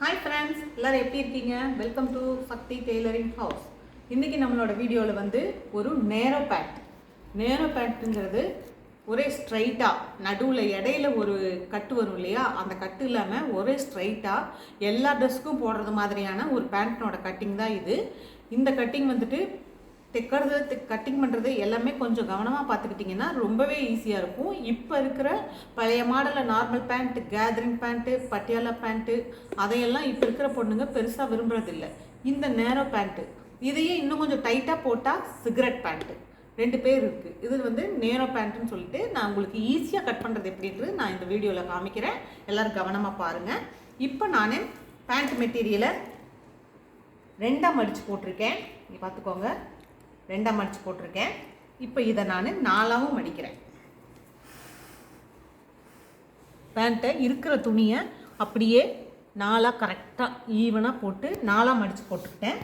Hi friends எல்லோரும் எப்படி இருக்கீங்க? Welcome to Shakthi tailoring house இன்றைக்கி நம்மளோட வீடியோவில் வந்து ஒரு நேரோ பேண்ட் நேரோ பேண்ட்டுங்கிறது ஒரே ஸ்ட்ரைட்டாக நடுவில் இடையில ஒரு கட்டு வரும் இல்லையா? அந்த கட்டு இல்லாமல் ஒரே ஸ்ட்ரைட்டாக எல்லா ட்ரெஸ்க்கும் போடுறது மாதிரியான ஒரு பேண்ட்னோட கட்டிங் தான் இது. இந்த கட்டிங் வந்துட்டு தைக்கிறது கட்டிங் பண்ணுறது எல்லாமே கொஞ்சம் கவனமாக பார்த்துக்கிட்டிங்கன்னா ரொம்பவே ஈஸியாக இருக்கும். இப்போ இருக்கிற பழைய மாடலில் normal pant gathering pant Patiala pant அதையெல்லாம் இப்போ இருக்கிற பொண்ணுங்க பெருசாக விரும்புகிறதில்ல இந்த நேரோ பேண்ட்டு இதையே இன்னும் கொஞ்சம் டைட்டாக போட்டால் சிகரெட் பேண்ட்டு ரெண்டு பேர் இருக்குது இது வந்து நேரோ பேண்ட்டுன்னு சொல்லிட்டு நான் உங்களுக்கு ஈஸியாக கட் பண்ணுறது எப்படின்றது நான் இந்த வீடியோவில் காமிக்கிறேன். எல்லோரும் கவனமாக பாருங்கள் இப்போ நான் பேண்ட் மெட்டீரியலை ரெண்டாக மடித்து போட்டிருக்கேன். நீங்கள் பார்த்துக்கோங்க ரெண்டாக மடித்து போட்டிருக்கேன். இப்போ இதை நான் நாலாவும் மடிக்கிறேன் பேண்ட்டை இருக்கிற துணியை அப்படியே நாலாக கரெக்டாக ஈவனாக போட்டு நாலாக மடித்து போட்டுக்கிட்டேன்.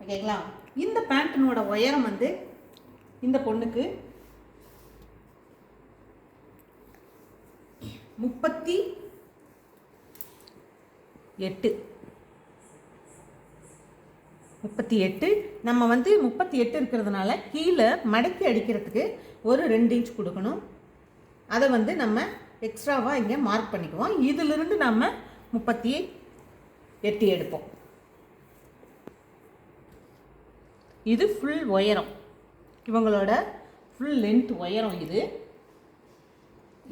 ஓகேங்களா? இந்த பேண்ட்டினோட உயரம் வந்து இந்த பொண்ணுக்கு முப்பத்தி எட்டு. முப்பத்தி எட்டு. நம்ம வந்து முப்பத்தி எட்டு இருக்கிறதுனால கீழே மடக்கி அடிக்கிறதுக்கு ஒரு ரெண்டு இன்ச் கொடுக்கணும். அதை வந்து நம்ம எக்ஸ்ட்ராவாக இங்கே மார்க் பண்ணிக்குவோம். இதிலிருந்து நம்ம முப்பத்தி எட்டு எடுப்போம். இது ஃபுல் உயரம். இவங்களோட ஃபுல் லென்த் உயரம் இது.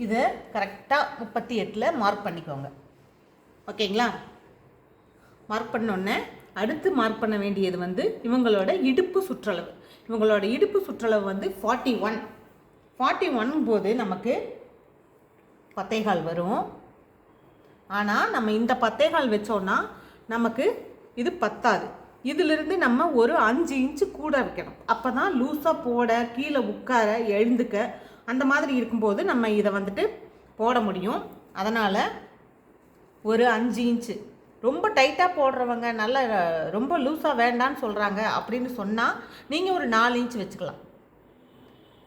இதை கரெக்டாக முப்பத்தி எட்டில் மார்க் பண்ணிக்கோங்க. ஓகேங்களா மார்க் பண்ணோன்னே அடுத்து மார்க் பண்ண வேண்டியது வந்து இவங்களோட இடுப்பு சுற்றளவு. இவங்களோட இடுப்பு சுற்றளவு வந்து ஃபார்ட்டி ஒன் ஃபார்ட்டி ஒன் போது நமக்கு பத்தேகால் வரும். ஆனால் நம்ம இந்த பத்தேகால் வச்சோன்னா நமக்கு இது பத்தாது. இதிலிருந்து நம்ம ஒரு அஞ்சு இன்ச்சு கூட வைக்கணும். அப்போ தான் லூஸாக போட கீழே உட்கார எழுந்துக்க அந்த மாதிரி இருக்கும்போது நம்ம இதை வந்துட்டு போட முடியும். அதனால் ஒரு அஞ்சு இன்ச்சு ரொம்ப டைட்டாக போடுறவங்க நல்ல ரொம்ப லூஸாக வேண்டான்னு சொல்கிறாங்க அப்படின்னு சொன்னால் நீங்கள் ஒரு நாலு இன்ச் வச்சுக்கலாம்.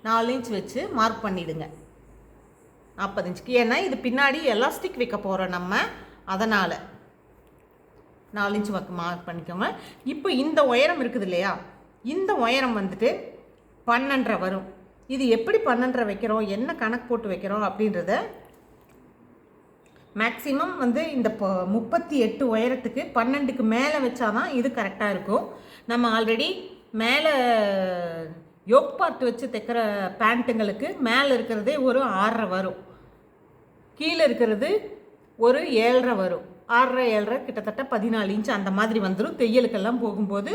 நாலு இன்ச் வச்சு மார்க் பண்ணிவிடுங்க நாற்பது இன்ச்சுக்கு. ஏன்னா இது பின்னாடி எலாஸ்டிக் வைக்க போகிறோம் நம்ம. அதனால் நாலு இன்ச் பக்கம் மார்க் பண்ணிக்கோங்க. இப்போ இந்த உயரம் இருக்குது இல்லையா? இந்த உயரம் வந்துட்டு பன்னெண்டரை வரும். இது எப்படி பன்னெண்டரை வைக்கிறோம்? என்ன கணக்கு போட்டு வைக்கிறோம்? அப்படின்றத மேக்ஸிமம் வந்து இந்த முப்பத்தி எட்டு உயரத்துக்கு பன்னெண்டுக்கு மேலே வச்சாதான் இது கரெக்டாக இருக்கும். நம்ம ஆல்ரெடி மேலே யோக் பார்ட் வச்சு தைக்கிற பேண்ட்டுங்களுக்கு மேலே இருக்கிறதே ஒரு ஆறரை வரும். கீழே இருக்கிறது ஒரு ஏழரை வரும். ஆறரை ஏழரை கிட்டத்தட்ட பதினாலு இன்ச் அந்த மாதிரி வந்துடும் தையலுக்கெல்லாம் போகும்போது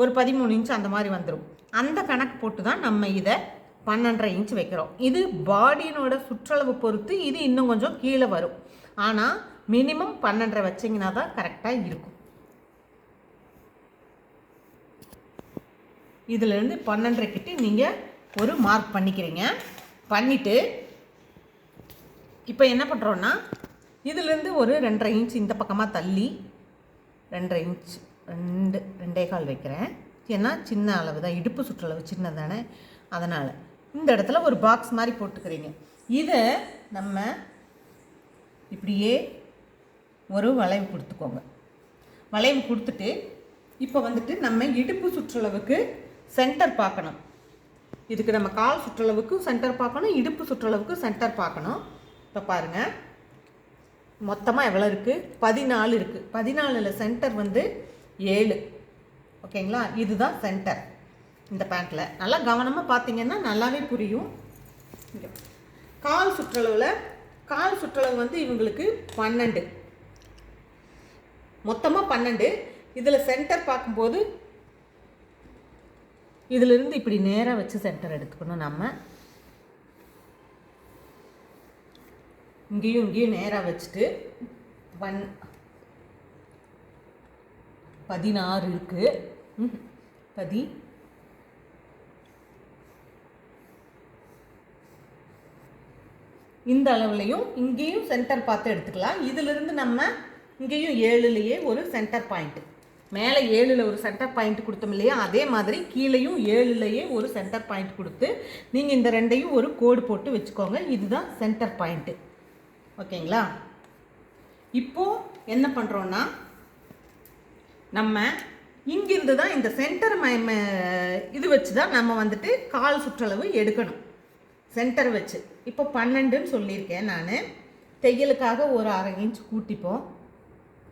ஒரு பதிமூணு இன்ச் அந்த மாதிரி வந்துடும் அந்த கணக்கு போட்டு தான் நம்ம இதை பன்னெண்டரை இன்ச் வைக்கிறோம். இது பாடியினோட சுற்றளவு பொறுத்து இது இன்னும் கொஞ்சம் கீழே வரும். ஆனால் மினிமம் பன்னெண்டரை வச்சிங்கன்னா தான் கரெக்டாக இருக்கும். இதிலேருந்து பன்னெண்டரை கிட்ட நீங்கள் ஒரு மார்க் பண்ணிக்கிறீங்க. பண்ணிவிட்டு இப்போ என்ன பண்ணுறோன்னா இதுலேருந்து ஒரு ரெண்டரை இன்ச் இந்த பக்கமாக தள்ளி ரெண்டரை இன்ச் ரெண்டு ரெண்டே கால் வைக்கிறேன். ஏன்னா சின்ன அளவு தான் இடுப்பு சுற்றளவு சின்னது தானே அதனால் இந்த இடத்துல ஒரு பாக்ஸ் மாதிரி போட்டுக்கிறீங்க. இதை நம்ம இப்படியே ஒரு வளைவு கொடுத்துக்கோங்க. வளைவு கொடுத்துட்டு இப்போ வந்துட்டு நம்ம இடுப்பு சுற்றளவுக்கு சென்டர் பார்க்கணும். இதுக்கு நம்ம கால் சுற்றளவுக்கு சென்டர் பார்க்கணும் இடுப்பு சுற்றளவுக்கு சென்டர் பார்க்கணும். இப்போ பாருங்கள் மொத்தமாக எவ்வளோ இருக்குது பதினாலு இருக்குது பதினாலில் சென்டர் வந்து ஏழு. ஓகேங்களா இதுதான் சென்டர் இந்த பேண்ட்டில் நல்லா கவனமாக பார்த்தீங்கன்னா நல்லாவே புரியும். கால் சுற்றளவில் கால் சுற்றளவு வந்து இவங்களுக்கு பன்னெண்டு. மொத்தமாக பன்னெண்டு. இதில் சென்டர் பார்க்கும்போது இதிலிருந்து இப்படி நேராக வச்சு சென்டர் எடுத்துக்கணும் நம்ம. இங்கேயும் இங்கேயும் நேராக வச்சுட்டு பன் பதினாறு இருக்குது பதி இந்த அளவுலையும் இங்கேயும் சென்டர் பார்த்து எடுத்துக்கலாம். இதிலிருந்து நம்ம இங்கேயும் ஏழுலேயே ஒரு சென்டர் பாயிண்ட் மேலே ஏழில் ஒரு சென்டர் பாயிண்ட் கொடுத்தோம் இல்லையா? அதே மாதிரி கீழேயும் ஏழுலையே ஒரு சென்டர் பாயிண்ட் கொடுத்து நீங்கள் இந்த ரெண்டையும் ஒரு கோடு போட்டு வச்சுக்கோங்க. இதுதான் சென்டர் பாயிண்ட்டு ஓகேங்களா? இப்போ என்ன பண்ணுறோன்னா நம்ம இங்கிருந்து தான் இந்த சென்டர் ம இது வச்சு தான் நம்ம வந்துட்டு கால் சுற்றளவு எடுக்கணும். சென்டர் வச்சு. இப்போ பன்னெண்டுன்னு சொல்லியிருக்கேன் நான். தையலுக்காக ஒரு அரை இன்ச் கூட்டிப்போம்.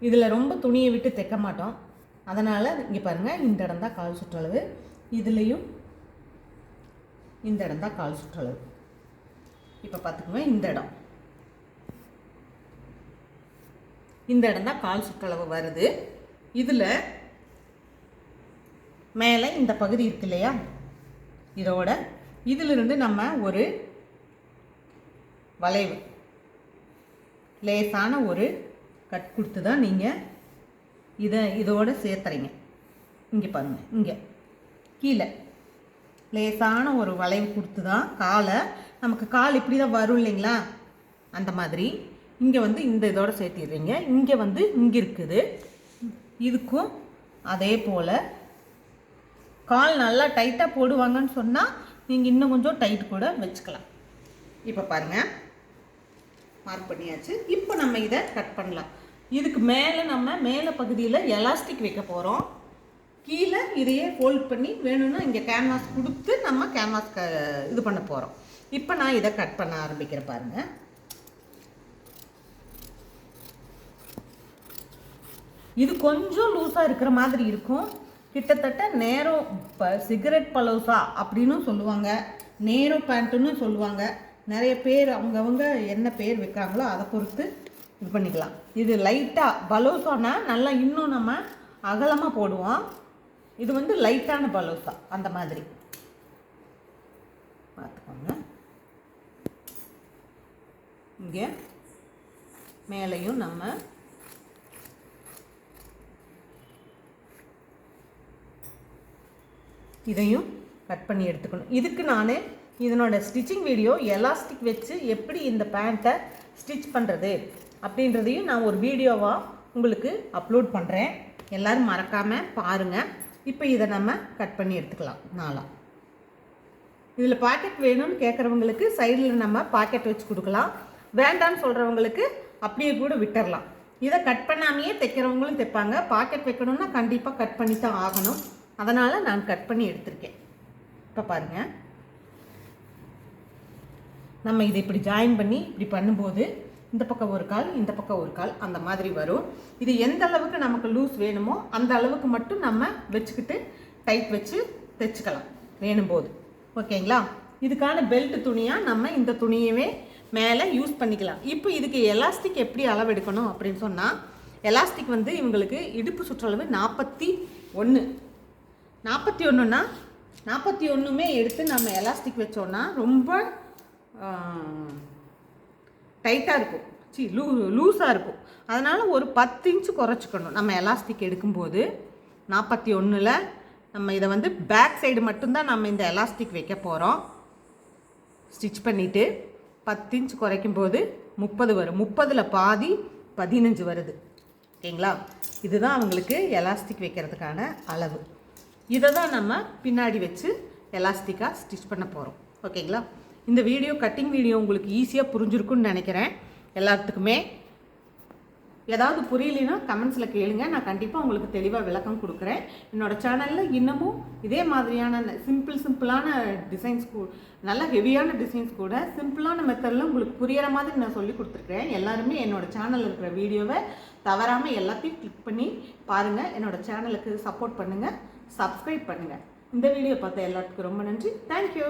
இதில் ரொம்ப துணியை விட்டு தைக்க மாட்டோம். அதனால் இங்கே பாருங்கள் இந்த இடம் தான் கால் சுற்றளவு. இதுலேயும் இந்த இடம் தான் கால் சுற்றளவு. இப்போ பார்த்துக்கோங்க இந்த இடம். இந்த இடம் தான் கால் சுற்றளவு வருது. இதில் மேலே இந்த பகுதி இருக்கு இல்லையா? இதோட இதிலிருந்து நம்ம ஒரு வளைவு லேசான ஒரு கட் கொடுத்து தான் நீங்கள் இதை இதோடு சேர்த்துறீங்க. இங்கே பாருங்கள் இங்கே. கீழே. லேசான ஒரு வளைவு கொடுத்து தான் காலை நமக்கு கால் இப்படி தான் வரும் இல்லைங்களா? அந்த மாதிரி. இங்கே வந்து இந்த இதோட சேர்த்திடுறீங்க. இங்கே வந்து இங்கே இருக்குது. இதுக்கும் அதே போல். கால் நல்லா டைட்டாக போடுவாங்கன்னு சொன்னால் நீங்கள் இன்னும் கொஞ்சம் டைட் கூட வச்சுக்கலாம். இப்போ பாருங்கள் மார்க் பண்ணியாச்சு. இப்போ நம்ம இதை கட் பண்ணலாம். இதுக்கு மேலே நம்ம மேலே பகுதியில் எலாஸ்டிக் வைக்க போகிறோம் கீழே இதையே ஃபோல்ட் பண்ணி வேணும்னா இங்கே கேன்வாஸ் கொடுத்து நம்ம கேன்வாஸ் க இது பண்ண போகிறோம் இப்போ நான் இதை கட் பண்ண ஆரம்பிக்கிறேன் பாருங்கள் இது கொஞ்சம் லூஸாக இருக்கிற மாதிரி இருக்கும். கிட்டத்தட்ட நேரோ இப்போ சிகரெட் பலோசா அப்படின்னு சொல்லுவாங்க. நேரோ பேண்ட்டுன்னு சொல்லுவாங்க. நிறைய பேர் அவங்கவுங்க என்ன பேர் வைக்கிறாங்களோ அதை பொறுத்து இது பண்ணிக்கலாம். இது லைட்டாக பலோசானா நல்லா இன்னும் நம்ம அகலமாக போடுவோம். இது வந்து லைட்டான பலோசா அந்த மாதிரி. பார்த்துக்கோங்க. இங்கே மேலேயும் நம்ம இதையும் கட் பண்ணி எடுத்துக்கணும். இதுக்கு நான் இதனோட ஸ்டிச்சிங் வீடியோ எலாஸ்டிக் வச்சு எப்படி இந்த பேண்ட்டை ஸ்டிச் பண்ணுறது அப்படின்றதையும் நான் ஒரு வீடியோவாக உங்களுக்கு அப்லோட் பண்ணுறேன் எல்லோரும் மறக்காமல் பாருங்கள் இப்போ இதை நம்ம கட் பண்ணி எடுத்துக்கலாம் நாளாக இதில் பாக்கெட் வேணும்னு கேட்குறவங்களுக்கு சைடில் நம்ம பாக்கெட் வச்சு கொடுக்கலாம். வேண்டாம்னு சொல்கிறவங்களுக்கு அப்படியே கூட விட்டுறலாம். இதை கட் பண்ணாமையே தைக்கிறவங்களும் தைப்பாங்க. பாக்கெட் வைக்கணும்னா கண்டிப்பாக கட் பண்ணி தான் ஆகணும். அதனால் நான் கட் பண்ணி எடுத்திருக்கேன். இப்போ பாருங்கள் நம்ம இதை இப்படி ஜாயின் பண்ணி இப்படி பண்ணும்போது இந்த பக்கம் ஒரு கால் இந்த பக்கம் ஒரு கால் அந்த மாதிரி வரும். இது எந்த அளவுக்கு நமக்கு லூஸ் வேணுமோ அந்த அளவுக்கு மட்டும் நம்ம வச்சுக்கிட்டு டைட் வச்சு தைச்சிக்கலாம் வேணும்போது. ஓகேங்களா? இதுக்கான பெல்ட் துணியாக நம்ம இந்த துணியவே மேலே யூஸ் பண்ணிக்கலாம். இப்போ இதுக்கு எலாஸ்டிக் எப்படி அளவெடுக்கணும் அப்படின்னு சொன்னால் எலாஸ்டிக் வந்து இவங்களுக்கு இடுப்பு சுற்றளவு நாற்பத்தி ஒன்று நாற்பத்தி ஒன்றுனா நாற்பத்தி ஒன்றுமே எடுத்து நம்ம எலாஸ்டிக் வச்சோன்னா ரொம்ப டைட்டாக இருக்கும். சி லூ லூஸாக இருக்கும். அதனால் ஒரு பத்து இன்ச்சு குறைச்சிக்கணும். நம்ம எலாஸ்டிக் எடுக்கும்போது நாற்பத்தி ஒன்றில் நம்ம இதை வந்து பேக் சைடு மட்டும்தான் நம்ம இந்த எலாஸ்டிக் வைக்க போகிறோம் ஸ்டிச் பண்ணிவிட்டு பத்து இன்ச் குறைக்கும் போது முப்பது வரும். முப்பதில் பாதி பதினஞ்சு வருது. ஓகேங்களா? இதுதான் அவங்களுக்கு எலாஸ்டிக் வைக்கிறதுக்கான அளவு. இதை தான் நம்ம பின்னாடி வச்சு எலாஸ்டிக்காக ஸ்டிச் பண்ண போகிறோம் ஓகேங்களா இந்த வீடியோ கட்டிங் வீடியோ உங்களுக்கு ஈஸியாக புரிஞ்சிருக்குன்னு நினைக்கிறேன். எல்லாத்துக்குமே. ஏதாவது புரியலைன்னா கமெண்ட்ஸில் கேளுங்க. நான் கண்டிப்பாக உங்களுக்கு தெளிவாக விளக்கம் கொடுக்குறேன். என்னோடய சேனலில் இன்னமும் இதே மாதிரியான சிம்பிள் சிம்பிளான டிசைன்ஸ் கூ நல்ல ஹெவியான டிசைன்ஸ் கூட சிம்பிளான மெத்தடில் உங்களுக்கு புரியற மாதிரி நான் சொல்லி கொடுத்துருக்குறேன். எல்லாருமே என்னோடய சேனலில் இருக்கிற வீடியோவை தவறாமல் எல்லாத்தையும் கிளிக் பண்ணி பாருங்கள் என்னோடய சேனலுக்கு சப்போர்ட் பண்ணுங்கள் சப்ஸ்கிரைப் பண்ணுங்கள் இந்த வீடியோ பார்த்த எல்லாத்துக்கும் ரொம்ப நன்றி. தேங்க்யூ